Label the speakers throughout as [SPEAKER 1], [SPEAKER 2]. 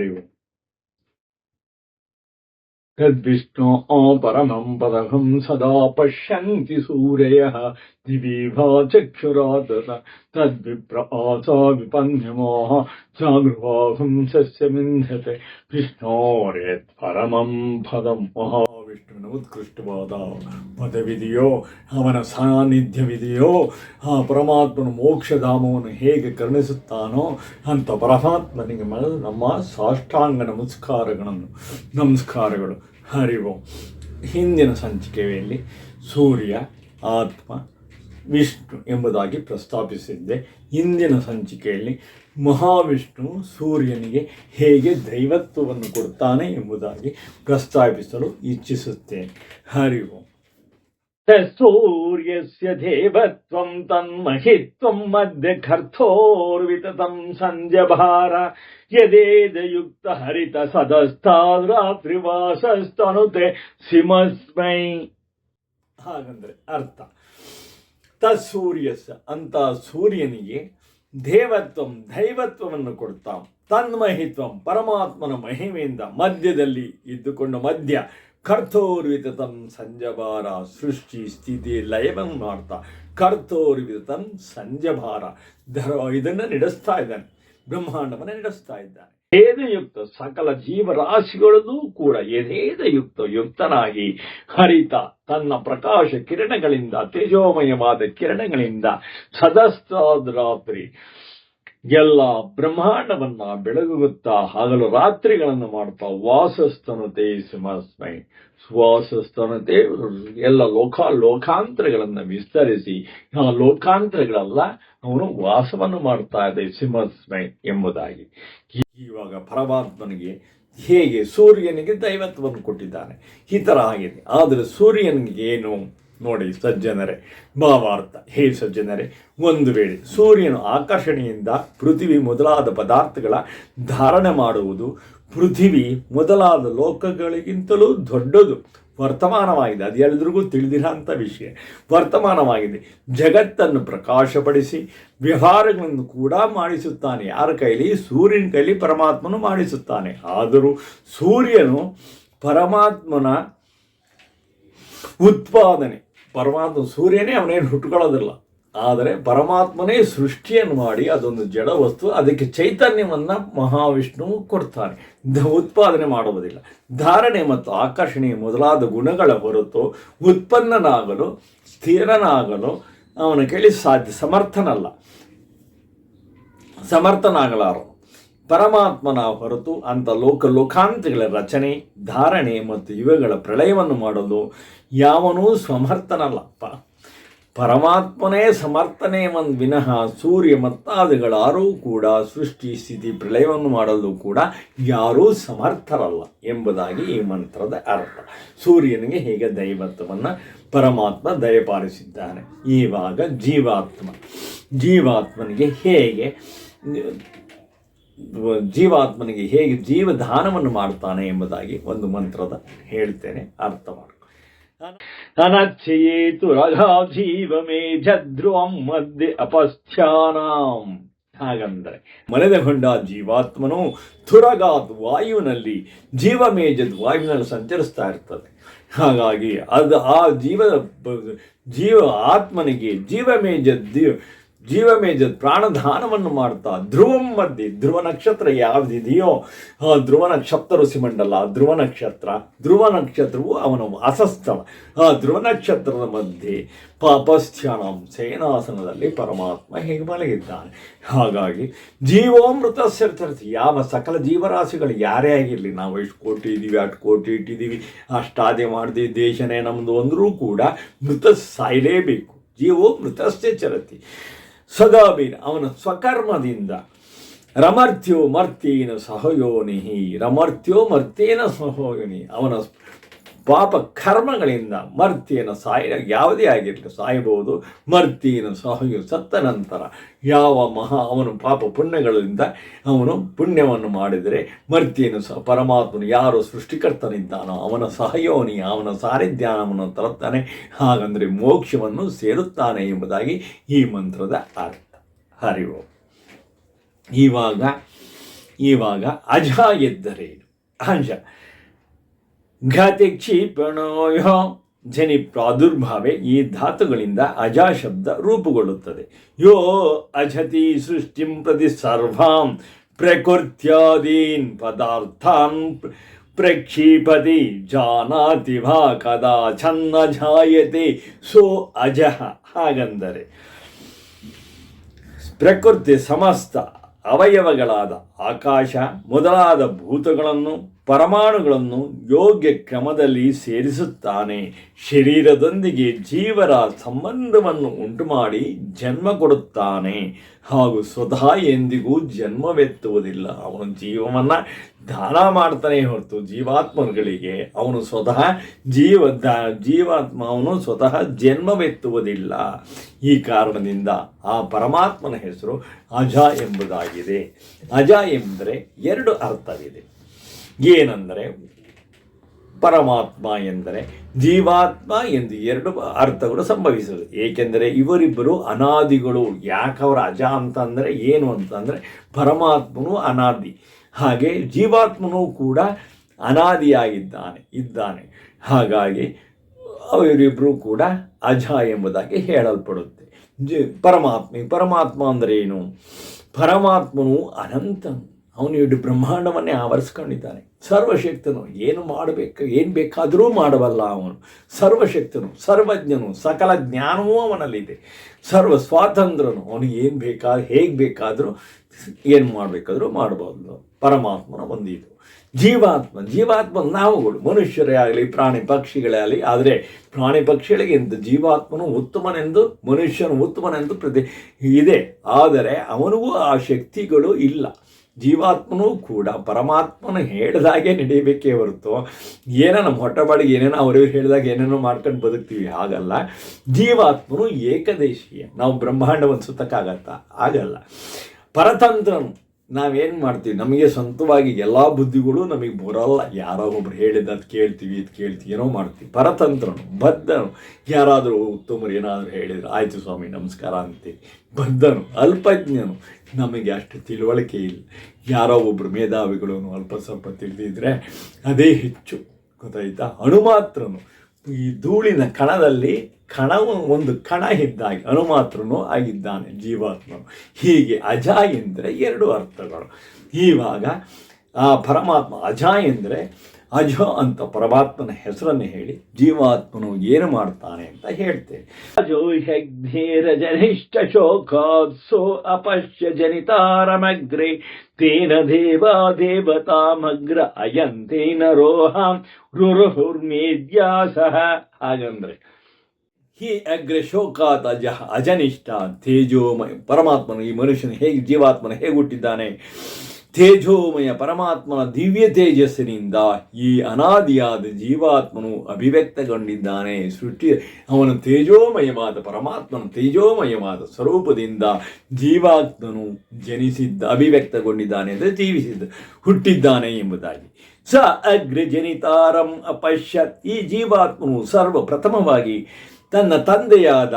[SPEAKER 1] हरिः यद्विष्णो परमम् पदकम् सदा पश्यन्ति सूरयः। दिवीभा चक्षुरातन चक्षुरादत तद्विप्र आसा विपन्यमोः जागृवाहं सस्यमिन्धते ವಿಷ್ಣೋರೇತ್ ಪರಮಂ ಪದಂ ಮಹಾವಿಷ್ಣುವಿನ ಉತ್ಕೃಷ್ಟವಾದ ಪದವಿದೆಯೋ ಅವನ ಸಾನ್ನಿಧ್ಯವಿದೆಯೋ ಆ ಪರಮಾತ್ಮನ ಮೋಕ್ಷಧಾಮವನ್ನು ಹೇಗೆ ಕರುಣಿಸುತ್ತಾನೋ ಅಂತ ಪರಮಾತ್ಮನಿಗೆ ಮ- ನಮ್ಮ ಸಾಷ್ಟಾಂಗ ನಮಸ್ಕಾರಗಳನ್ನು ನಮಸ್ಕಾರಗಳು ಹರಿವು ಹಿಂದಿನ ಸಂಚಿಕೆಯಲ್ಲಿ ಸೂರ್ಯ ಆತ್ಮ ವಿಷ್ಣು ಎಂಬುದಾಗಿ ಪ್ರಸ್ತಾಪಿಸಿದ್ದೆ. ಇಂದಿನ ಸಂಚಿಕೆಯಲ್ಲಿ ಮಹಾವಿಷ್ಣು ಸೂರ್ಯನಿಗೆ ಹೇಗೆ ದೈವತ್ವವನ್ನು ಕೊಡ್ತಾನೆ ಎಂಬುದಾಗಿ ಪ್ರಸ್ತಾಪಿಸಲು ಇಚ್ಛಿಸುತ್ತೇನೆ. ಹರಿ ಓಂ. ಸೂರ್ಯಸ್ಯ ದೇವತ್ವಂ ತನ್ಮಹಿತ್ವಂ ಮಧ್ಯ ಖರ್ಥೋರ್ವಿತತಂ ಸಂಜಭಾರ ಯದೇದಯುಕ್ತ ಹರಿತ ಸದಸ್ತಾದ್ರಾತ್ರಿವಾಸಸ್ತನುತೆ ಸಿಮಸ್ಮೈ ಹಾಗಂದ್ರೆ ಅರ್ಥ. ತತ್ಸೂರ್ಯಸ ಅಂತ ಸೂರ್ಯನಿಗೆ ದೇವತ್ವಂ ದೈವತ್ವವನ್ನು ಕೊಡ್ತಾ. ತನ್ಮಹಿತ್ವಂ ಪರಮಾತ್ಮನ ಮಹಿಮೆಯಿಂದ ಮಧ್ಯದಲ್ಲಿ ಇದ್ದುಕೊಂಡು ಮಧ್ಯ ಕರ್ತೋರ್ವಿತಂ ಸಂಜಭಾರ ಸೃಷ್ಟಿ ಸ್ಥಿತಿ ಲಯವನ್ನು ಮಾಡ್ತಾ ಕರ್ತೋರ್ವಿತತಂ ಸಂಜಭಾರ. ಧರ ಇದನ್ನು ನಡೆಸ್ತಾ ಇದ್ದಾನೆ. ಬ್ರಹ್ಮಾಂಡವನ್ನು ನಡೆಸ್ತಾ ಇದ್ದಾನೆ. ಯುಕ್ತ ಸಕಲ ಜೀವರಾಶಿಗಳಲ್ಲೂ ಕೂಡ ಯುಕ್ತ ಯುಕ್ತನಾಗಿ ಹರಿತ ತನ್ನ ಪ್ರಕಾಶ ಕಿರಣಗಳಿಂದ ತೇಜೋಮಯವಾದ ಕಿರಣಗಳಿಂದ ಸದಸ್ತಾದ ರಾತ್ರಿ ಎಲ್ಲ ಬ್ರಹ್ಮಾಂಡವನ್ನ ಬೆಳಗುತ್ತಾ ಹಗಲು ರಾತ್ರಿಗಳನ್ನು ಮಾಡ್ತಾ ವಾಸಸ್ತನತೆ ಸಿಂಹಸ್ಮೈ ವಾಸಸ್ಥನತೆ ಎಲ್ಲ ಲೋಕ ಲೋಕಾಂತರಗಳನ್ನು ವಿಸ್ತರಿಸಿ. ಆ ಲೋಕಾಂತರಗಳೆಲ್ಲ, ಅವನು ವಾಸವನ್ನು ಮಾಡ್ತಾ ಇದೆ ಸಿಂಹಸ್ಮೈ ಎಂಬುದಾಗಿ. ಇವಾಗ ಪರಮಾತ್ಮನಿಗೆ ಹೇಗೆ ಸೂರ್ಯನಿಗೆ ದೈವತ್ವವನ್ನು ಕೊಟ್ಟಿದ್ದಾನೆ. ಈ ಥರ ಆಗಿದೆ. ಆದರೆ ಸೂರ್ಯನಿಗೆ ಏನು? ನೋಡಿ, ಸಜ್ಜನರೇ ಭಾವಾರ್ಥ ಹೇ ಸಜ್ಜನರೇ, ಒಂದು ವೇಳೆ ಸೂರ್ಯನು ಆಕರ್ಷಣೆಯಿಂದ ಪೃಥ್ವಿ ಮೊದಲಾದ ಪದಾರ್ಥಗಳ ಧಾರಣೆ ಮಾಡುವುದು, ಪೃಥಿವಿ ಮೊದಲಾದ ಲೋಕಗಳಿಗಿಂತಲೂ ದೊಡ್ಡದು. ವರ್ತಮಾನವಾಗಿದೆ, ಅದು ಎಲ್ಲರಿಗೂ ತಿಳಿದಿರೋಂಥ ವಿಷಯ. ವರ್ತಮಾನವಾಗಿದೆ, ಜಗತ್ತನ್ನು ಪ್ರಕಾಶಪಡಿಸಿ, ವ್ಯವಹಾರಗಳನ್ನು ಕೂಡ ಮಾಡಿಸುತ್ತಾನೆ. ಯಾರ ಕೈಲಿ? ಸೂರ್ಯನ ಕೈಲಿ ಪರಮಾತ್ಮನು ಮಾಡಿಸುತ್ತಾನೆ. ಆದರೂ ಸೂರ್ಯನು ಪರಮಾತ್ಮನ ಉತ್ಪಾದನೆ ಪರಮಾತ್ಮ ಸೂರ್ಯನೇ ಅವನೇನು ಹುಟ್ಟುಕೊಳ್ಳೋದಿಲ್ಲ ಆದರೆ ಪರಮಾತ್ಮನೇ ಸೃಷ್ಟಿಯನ್ನು ಮಾಡಿ ಅದೊಂದು ಜಡ ವಸ್ತು, ಅದಕ್ಕೆ ಚೈತನ್ಯವನ್ನು ಮಹಾವಿಷ್ಣು ಕೊಡ್ತಾನೆ. ಉತ್ಪಾದನೆ ಮಾಡುವುದಿಲ್ಲ. ಧಾರಣೆ ಮತ್ತು ಆಕರ್ಷಣೆ ಮೊದಲಾದ ಗುಣಗಳ ಹೊರತು ಉತ್ಪನ್ನನಾಗಲು, ಸ್ಥಿರನಾಗಲು ಅವನು ಕೇಳಿ ಸಾಧ್ಯ, ಸಮರ್ಥನಲ್ಲ. ಸಮರ್ಥನಾಗಲಾರನು ಪರಮಾತ್ಮನ ಹೊರತು ಅಂತ ಲೋಕ ಲೋಕಾಂತಗಳ ರಚನೆ, ಧಾರಣೆ ಮತ್ತು ಇವುಗಳ ಪ್ರಳಯವನ್ನು ಮಾಡಲು ಯಾವನೂ ಸಮರ್ಥನಲ್ಲಪ್ಪ. ಪರಮಾತ್ಮನೇ ಸಮರ್ಥನೆ ಒಂದು ವಿನಃ ಸೂರ್ಯ ಮತ್ತಾದಿಗಳಾರೂ ಕೂಡ, ಸೃಷ್ಟಿ, ಸ್ಥಿತಿ, ಪ್ರಳಯವನ್ನು ಮಾಡಲು ಕೂಡ ಯಾರೂ ಸಮರ್ಥರಲ್ಲ ಎಂಬುದಾಗಿ ಈ ಮಂತ್ರದ ಅರ್ಥ. ಸೂರ್ಯನಿಗೆ ಹೇಗೆ ದೈವತ್ವವನ್ನು ಪರಮಾತ್ಮ ದಯಪಾಲಿಸಿದ್ದಾನೆ? ಇವಾಗ ಜೀವಾತ್ಮ. ಜೀವಾತ್ಮನಿಗೆ ಹೇಗೆ ಜೀವಾತ್ಮನಿಗೆ ಹೇಗೆ ಜೀವದಾನವನ್ನು ಮಾಡ್ತಾನೆ ಎಂಬುದಾಗಿ ಒಂದು ಮಂತ್ರದ ಹೇಳ್ತೇನೆ, ಅರ್ಥ ಮಾಡಿ. ಅನಚ್ಛಯೇತು ರಘಾ ಜೀವಮೇ ಝದ್ರುವಂ ಮಧ್ಯೆ ಅಪಸ್ಥ್ಯಾನಾಂ. ಹಾಗಂದರೆ ಮನೆದಗೊಂಡ ಜೀವಾತ್ಮನು ತುರಗಾತ್ ವಾಯುವಿನಲ್ಲಿ ಜೀವಮೇಜದ್ ವಾಯುವಿನಲ್ಲಿ ಸಂಚರಿಸ್ತಾ ಇರ್ತದೆ. ಹಾಗಾಗಿ ಅದು ಆ ಜೀವ ಜೀವ ಆತ್ಮನಿಗೆ ಜೀವಮೇಜದ್ ಜೀವಮೇಜ ಪ್ರಾಣದಾನವನ್ನು ಮಾಡ್ತಾ, ಧ್ರುವಂ ಮಧ್ಯೆ, ಧ್ರುವ ನಕ್ಷತ್ರ ಯಾವುದಿದೆಯೋ ಆ ಧ್ರುವ ನಕ್ಷತ್ರ ಋಷಿಮಂಡಲ ಧ್ರುವ ನಕ್ಷತ್ರ, ಧ್ರುವ ನಕ್ಷತ್ರವು ಅವನ ವಾಸಸ್ಥಳ. ಆ ಧ್ರುವ ನಕ್ಷತ್ರದ ಮಧ್ಯೆ ಪಾಪಸ್ಥಾನ ಸೇನಾಸನದಲ್ಲಿ ಪರಮಾತ್ಮ ಹೇಗೆ ಮಲಗಿದ್ದಾನೆ. ಹಾಗಾಗಿ ಜೀವೋಮೃತ ಸೇರ್ತಿರ್ತಿ ಯಾವ ಸಕಲ ಜೀವರಾಶಿಗಳು ಯಾರೇ ಆಗಿರಲಿ, ನಾವು ಎಷ್ಟು ಕೋಟಿ ಇದ್ದೀವಿ, ಅಷ್ಟು ಕೋಟಿ ಇಟ್ಟಿದ್ದೀವಿ, ಅಷ್ಟಾದೆ ಮಾಡಿದೆ ದೇಶನೇ ನಮ್ಮದು ಅಂದರೂ ಕೂಡ ಮೃತ ಸಾಯಲೇಬೇಕು ಜೀವೋ ಮೃತಸ್ಥೆ ಚರತಿ. ಸದಾಬೀನ್ ಅವನ ಸ್ವಕರ್ಮದಿಂದ. ರಮರ್ಥ್ಯೋ ಮರ್ತೇನ ಸಹಯೋನಿಹಿ. ರಮರ್ಥ್ಯೋ ಮರ್ತೇನ ಸಹಯೋನಿ ಅವನ ಪಾಪ ಕರ್ಮಗಳಿಂದ ಮರ್ತಿಯನ್ನು ಸಾಯ, ಯಾವುದೇ ಆಗಿರಲಿ ಸಾಯಬಹುದು. ಮರ್ತಿಯನ್ನು ಸಾಯು ಸತ್ತ ನಂತರ ಯಾವ ಮಹಾ, ಅವನು ಪಾಪ ಪುಣ್ಯಗಳಿಂದ ಅವನು ಪುಣ್ಯವನ್ನು ಮಾಡಿದರೆ ಮರ್ತಿಯನ್ನು ಸಹ ಪರಮಾತ್ಮನು ಯಾರು ಸೃಷ್ಟಿಕರ್ತನಿದ್ದಾನೋ ಅವನ ಸಹಯೋನಿ, ಅವನ ಸಾರಿಧ್ಯಾನವನ್ನು ತರುತ್ತಾನೆ. ಹಾಗಂದರೆ ಮೋಕ್ಷವನ್ನು ಸೇರುತ್ತಾನೆ ಎಂಬುದಾಗಿ ಈ ಮಂತ್ರದ ಅರ್ಥ. ಹರಿವು ಇವಾಗ ಇವಾಗ ಅಜ ಎದ್ದರೇನು? ಅಜ ಘಾತಿ ಕ್ಷಿಪಣೋಯೋ ಜನಿ ಪ್ರಾದುರ್ಭಾವೆ ಈ ಧಾತುಗಳಿಂದ ಅಜಾ ಶಬ್ದ ರೂಪುಗೊಳ್ಳುತ್ತದೆ. ಯೋ ಅಜತಿ ಸೃಷ್ಟಿಂ ಪ್ರತಿ ಸರ್ವಾಂ ಪ್ರಕೃತ್ಯಾದೀನ್ ಪದಾರ್ಥಾನ್ ಪ್ರ- ಪ್ರಕ್ಷಿಪತಿ ಜಾನಾತಿ ಭಾ ಕದಾ ಛನ್ನ ಜಾಯತೆ ಸೋ ಅಜಃ ಹಾಗಂದರೆ ಪ್ರಕೃತಿ ಸಮಸ್ತ ಅವಯವಗಳಾದ ಆಕಾಶ ಮೊದಲಾದ ಭೂತಗಳನ್ನು ಪರಮಾಣುಗಳನ್ನು ಯೋಗ್ಯ ಕ್ರಮದಲ್ಲಿ ಸೇರಿಸುತ್ತಾನೆ. ಶರೀರದೊಂದಿಗೆ ಜೀವರ ಸಂಬಂಧವನ್ನು ಉಂಟುಮಾಡಿ ಜನ್ಮ ಕೊಡುತ್ತಾನೆ. ಹಾಗೂ ಸ್ವತಃ ಎಂದಿಗೂ ಜನ್ಮವೆತ್ತುವುದಿಲ್ಲ. ಅವನು ಜೀವವನ್ನು ದಾನ ಮಾಡ್ತಾನೆ ಹೊರತು ಜೀವಾತ್ಮಗಳಿಗೆ ಅವನು ಸ್ವತಃ ಜೀವ ಜೀವಾತ್ಮ ಅವನು ಸ್ವತಃ ಜನ್ಮವೆತ್ತುವುದಿಲ್ಲ. ಈ ಕಾರಣದಿಂದ ಆ ಪರಮಾತ್ಮನ ಹೆಸರು ಅಜ ಎಂಬುದಾಗಿದೆ. ಅಜ ಎಂದರೆ ಎರಡು ಅರ್ಥವಿದೆ. ಏನೆಂದರೆ ಪರಮಾತ್ಮ ಎಂದರೆ ಜೀವಾತ್ಮ ಎಂದು ಎರಡು ಅರ್ಥಗಳು ಸಂಭವಿಸುವುದು. ಏಕೆಂದರೆ ಇವರಿಬ್ಬರು ಅನಾದಿಗಳು. ಯಾಕವರ ಅಜ ಅಂತಂದರೆ ಏನು ಅಂತಂದರೆ ಪರಮಾತ್ಮನು ಅನಾದಿ. ಹಾಗೆ ಜೀವಾತ್ಮನೂ ಕೂಡ ಅನಾದಿಯಾಗಿದ್ದಾನೆ, ಇದ್ದಾನೆ. ಹಾಗಾಗಿ ಅವರಿಬ್ಬರೂ ಕೂಡ ಅಜ ಎಂಬುದಾಗಿ ಹೇಳಲ್ಪಡುತ್ತೆ. ಜಿ ಪರಮಾತ್ಮ ಪರಮಾತ್ಮ ಅಂದರೆ ಏನು ಪರಮಾತ್ಮನು ಅನಂತನು. ಅವನು ಇಡೀ ಬ್ರಹ್ಮಾಂಡವನ್ನೇ ಆವರಿಸ್ಕೊಂಡಿದ್ದಾನೆ. ಸರ್ವಶಕ್ತನು, ಏನು ಮಾಡಬೇಕು, ಏನು ಬೇಕಾದರೂ ಮಾಡಬಲ್ಲ ಅವನು. ಸರ್ವಶಕ್ತನು, ಸರ್ವಜ್ಞನು, ಸಕಲ ಜ್ಞಾನವೂ ಅವನಲ್ಲಿದೆ. ಸರ್ವ ಸ್ವಾತಂತ್ರ್ಯನು, ಅವನಿಗೆ ಏನು ಬೇಕಾ, ಹೇಗೆ ಬೇಕಾದರೂ, ಏನು ಮಾಡಬೇಕಾದರೂ ಮಾಡಬಹುದು ಪರಮಾತ್ಮನ ಒಂದು ಇದು ಜೀವಾತ್ಮ ಜೀವಾತ್ಮ ನಾವುಗಳು, ಮನುಷ್ಯರೇ ಆಗಲಿ, ಪ್ರಾಣಿ ಪಕ್ಷಿಗಳೇ ಆಗಲಿ, ಆದರೆ ಪ್ರಾಣಿ ಪಕ್ಷಿಗಳಿಗಿಂತ ಜೀವಾತ್ಮನು ಉತ್ತಮನೆಂದು, ಮನುಷ್ಯನು ಉತ್ತಮನೆಂದು ಪ್ರತಿ ಇದೆ. ಆದರೆ ಅವನಿಗೂ ಆ ಶಕ್ತಿಗಳು ಇಲ್ಲ. ಜೀವಾತ್ಮನೂ ಕೂಡ ಪರಮಾತ್ಮನ ಹೇಳಿದಾಗೆ ನಡೀಬೇಕೇ ಹೊರತು ಏನೋ ನಮ್ಮ ಹೊಟ್ಟೆ ಬಾಡಿಗೆ ಏನೇನೋ ಅವ್ರಿವ್ರು ಹೇಳಿದಾಗ ಏನೇನೋ ಮಾಡ್ಕೊಂಡು ಬದುಕ್ತೀವಿ, ಹಾಗಲ್ಲ. ಜೀವಾತ್ಮನು ಏಕದೇಶೀಯ. ನಾವು ಬ್ರಹ್ಮಾಂಡವನ್ನು ಸುತ್ತಕ್ಕಾಗತ್ತಾ? ಆಗಲ್ಲ. ಪರತಂತ್ರನು ನಾವೇನು ಮಾಡ್ತೀವಿ? ನಮಗೆ ಸ್ವಂತವಾಗಿ ಎಲ್ಲ ಬುದ್ಧಿಗಳು ನಮಗೆ ಬರೋಲ್ಲ. ಯಾರೋ ಒಬ್ರು ಹೇಳಿದ್ದು ಕೇಳ್ತೀವಿ, ಇದು ಕೇಳ್ತೀವಿ, ಏನೋ ಮಾಡ್ತೀವಿ. ಪರತಂತ್ರನು, ಬದ್ಧನು. ಯಾರಾದರೂ ಉತ್ತಮರು ಏನಾದರೂ ಹೇಳಿದ್ರು, ಆಯಿತು ಸ್ವಾಮಿ, ನಮಸ್ಕಾರ ಅಂತೀವಿ. ಬದ್ಧನು, ಅಲ್ಪಜ್ಞನು. ನಮಗೆ ಅಷ್ಟು ತಿಳುವಳಿಕೆ ಇಲ್ಲ. ಯಾರೋ ಒಬ್ಬರು ಮೇಧಾವಿಗಳು ಅಲ್ಪ ಸ್ವಲ್ಪ ತಿಳಿದಿದ್ರೆ, ಅದೇ ಹೆಚ್ಚು. ಗೊತ್ತಾಯ್ತಾ? ಅಣುಮಾತ್ರನು. ಈ ಧೂಳಿನ ಕಣದಲ್ಲಿ ಕಣವು ಒಂದು ಕಣ ಇದ್ದಾಗಿ ಅನುಮಾತ್ರನು ಆಗಿದ್ದಾನೆ ಜೀವಾತ್ಮನು. ಹೀಗೆ ಅಜ ಎಂದರೆ ಎರಡು ಅರ್ಥಗಳು. ಇವಾಗ ಆ ಪರಮಾತ್ಮ ಅಜ ಎಂದರೆ ಅಜ ಅಂತ ಪರಮಾತ್ಮನ ಹೆಸರನ್ನು ಹೇಳಿ ಜೀವಾತ್ಮನು ಏನು ಮಾಡ್ತಾನೆ ಅಂತ ಹೇಳ್ತೇನೆ. ಅಜೋ ಜನಿಷ್ಠ ಶೋಕಾತ್ಸೋ ಅಪಶ್ಯ ಜನಿತಾರಮಗ್ರೆ ತೇನ ದೇವ ದೇವತಾಮಗ್ರ ಅಯಂತೇನ ರೋಹಾಂ ರುರುಹುರ್ಮೇದ್ಯಾಸಹ ಹಾಗಂದ್ರೆ ಈ ಅಗ್ರ ಶೋಕಾತ್ ಅಜ ಅಜನಿಷ್ಠ ತೇಜೋಮಯ ಪರಮಾತ್ಮನು ಈ ಮನುಷ್ಯನ ಹೇಗೆ ಜೀವಾತ್ಮನ ಹೇಗೆ ಹುಟ್ಟಿದ್ದಾನೆ? ತೇಜೋಮಯ ಪರಮಾತ್ಮನ ದಿವ್ಯ ತೇಜಸ್ಸಿನಿಂದ ಈ ಅನಾದಿಯಾದ ಜೀವಾತ್ಮನು ಅಭಿವ್ಯಕ್ತಗೊಂಡಿದ್ದಾನೆ. ಸೃಷ್ಟಿ ಅವನ ತೇಜೋಮಯವಾದ ಪರಮಾತ್ಮನ ತೇಜೋಮಯವಾದ ಸ್ವರೂಪದಿಂದ ಜೀವಾತ್ಮನು ಜನಿಸಿದ್ದ, ಅಭಿವ್ಯಕ್ತಗೊಂಡಿದ್ದಾನೆ ಅಂದರೆ ಜೀವಿಸಿದ್ದ ಹುಟ್ಟಿದ್ದಾನೆ ಎಂಬುದಾಗಿ. ಸ ಅಗ್ರ ಜನಿತಾರಂ ಅಪಶ್ಯತ್. ಈ ಜೀವಾತ್ಮನು ಸರ್ವ ಪ್ರಥಮವಾಗಿ ತನ್ನ ತಂದೆಯಾದ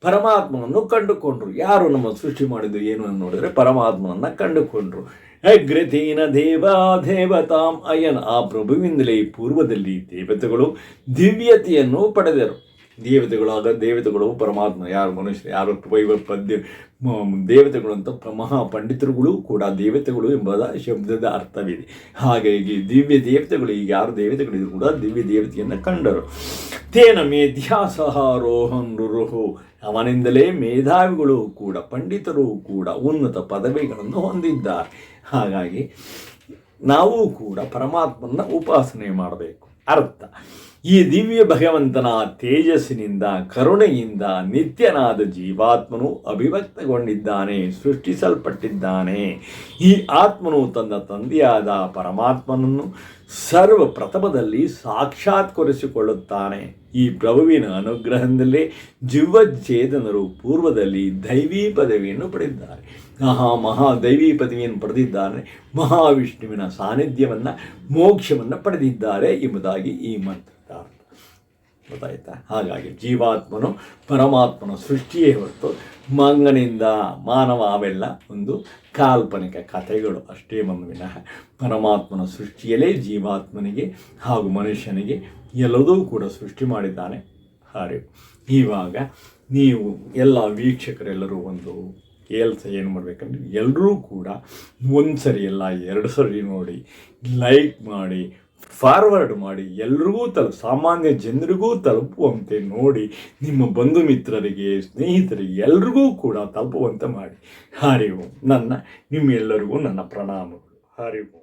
[SPEAKER 1] ಪರಮಾತ್ಮನನ್ನು ಕಂಡುಕೊಂಡ್ರು. ಯಾರು ನಮ್ಮ ಸೃಷ್ಟಿ ಮಾಡಿದ್ದು ಏನು ಅಂತ ನೋಡಿದ್ರೆ ಪರಮಾತ್ಮನನ್ನು ಕಂಡುಕೊಂಡ್ರು. ಹೆಗ್ರತೀನ ದೇವಾ ದೇವತಾಂ ಅಯನ್ ಆ ಪ್ರಭುವಿಂದಲೇ ಪೂರ್ವದಲ್ಲಿ ದೇವತೆಗಳು ದಿವ್ಯತೆಯನ್ನು ಪಡೆದರು. ದೇವತೆಗಳು ಆಗ ದೇವತೆಗಳು ಪರಮಾತ್ಮ, ಯಾರು ಮನುಷ್ಯ, ಯಾರು ವೈವ ಪದ್ಯ ದೇವತೆಗಳು ಅಂತ ಪ- ಮಹಾ ಪಂಡಿತರುಗಳು ಕೂಡ ದೇವತೆಗಳು ಎಂಬುದ ಶಬ್ದದ ಅರ್ಥವಿದೆ ಹಾಗಾಗಿ ದಿವ್ಯ ದೇವತೆಗಳು, ಈಗ ಯಾರು ದೇವತೆಗಳಿದ್ರು ಕೂಡ ದಿವ್ಯ ದೇವತೆಯನ್ನು ಕಂಡರು. ತೇನ ಮೇಧ್ಯಾಸಹ ರೋಹನ್ ರುರುಹು. ಅವನಿಂದಲೇ ಮೇಧಾವಿಗಳು ಕೂಡ, ಪಂಡಿತರು ಕೂಡ ಉನ್ನತ ಪದವಿಗಳನ್ನು ಹೊಂದಿದ್ದಾರೆ. ಹಾಗಾಗಿ ನಾವು ಕೂಡ ಪರಮಾತ್ಮನ ಉಪಾಸನೆ ಮಾಡಬೇಕು. ಅರ್ಥ. ಈ ದಿವ್ಯ ಭಗವಂತನ ತೇಜಸ್ಸಿನಿಂದ, ಕರುಣೆಯಿಂದ ನಿತ್ಯನಾದ ಜೀವಾತ್ಮನು ಅಭಿವ್ಯಕ್ತಗೊಂಡಿದ್ದಾನೆ, ಸೃಷ್ಟಿಸಲ್ಪಟ್ಟಿದ್ದಾನೆ. ಈ ಆತ್ಮನು ತನ್ನ ತಂದೆಯಾದ ಪರಮಾತ್ಮನನ್ನು ಸರ್ವ ಪ್ರಥಮದಲ್ಲಿ ಸಾಕ್ಷಾತ್ಕರಿಸಿಕೊಳ್ಳುತ್ತಾನೆ. ಈ ಪ್ರಭುವಿನ ಅನುಗ್ರಹದಲ್ಲೇ ಜೀವಚೇತನರು ಪೂರ್ವದಲ್ಲಿ ದೈವೀ ಪದವಿಯನ್ನು ಪಡೆದಿದ್ದಾರೆ. ಮಹಾ ಮಹಾ ದೈವೀ ಪದವಿಯನ್ನು ಪಡೆದಿದ್ದಾರೆ. ಮಹಾವಿಷ್ಣುವಿನ ಸಾನ್ನಿಧ್ಯವನ್ನು, ಮೋಕ್ಷವನ್ನು ಪಡೆದಿದ್ದಾರೆ ಎಂಬುದಾಗಿ ಈ ಅರ್ಥ ಗೊತ್ತಾಯ್ತಾ? ಹಾಗಾಗಿ ಜೀವಾತ್ಮನು ಪರಮಾತ್ಮನ ಸೃಷ್ಟಿಯೇ ಹೊರತು ಮಂಗನಿಂದ ಮಾನವ ಅವೆಲ್ಲ ಒಂದು ಕಾಲ್ಪನಿಕ ಕಥೆಗಳು. ಅಷ್ಟೇ ಒಂದು ವಿನಃ ಪರಮಾತ್ಮನ ಸೃಷ್ಟಿಯಲ್ಲೇ ಜೀವಾತ್ಮನಿಗೆ ಹಾಗೂ ಮನುಷ್ಯನಿಗೆ ಎಲ್ಲದೂ ಕೂಡ ಸೃಷ್ಟಿ ಮಾಡಿದ್ದಾನೆ. ಹಾರಿ ಇವಾಗ ನೀವು ಎಲ್ಲ ವೀಕ್ಷಕರೆಲ್ಲರೂ ಒಂದು ಕೆಲಸ ಏನು ಮಾಡಬೇಕಂದ್ರೆ ಎಲ್ಲರೂ ಕೂಡ ಒಂದು ಸರಿ ಎಲ್ಲ ಎರಡು ಸರಿ ನೋಡಿ ಲೈಕ್ ಮಾಡಿ ಫಾರ್ವರ್ಡ್ ಮಾಡಿ ಎಲ್ರಿಗೂ ತಲು ಸಾಮಾನ್ಯ ಜನರಿಗೂ ತಲುಪುವಂತೆ ನೋಡಿ ನಿಮ್ಮ ಬಂಧು ಮಿತ್ರರಿಗೆ, ಸ್ನೇಹಿತರಿಗೆ ಎಲ್ರಿಗೂ ಕೂಡ ತಲುಪುವಂತೆ ಮಾಡಿ. ಹರಿವು ನನ್ನ, ನಿಮ್ಮೆಲ್ಲರಿಗೂ ನನ್ನ ಪ್ರಣಾಮಗಳು. ಹರಿವು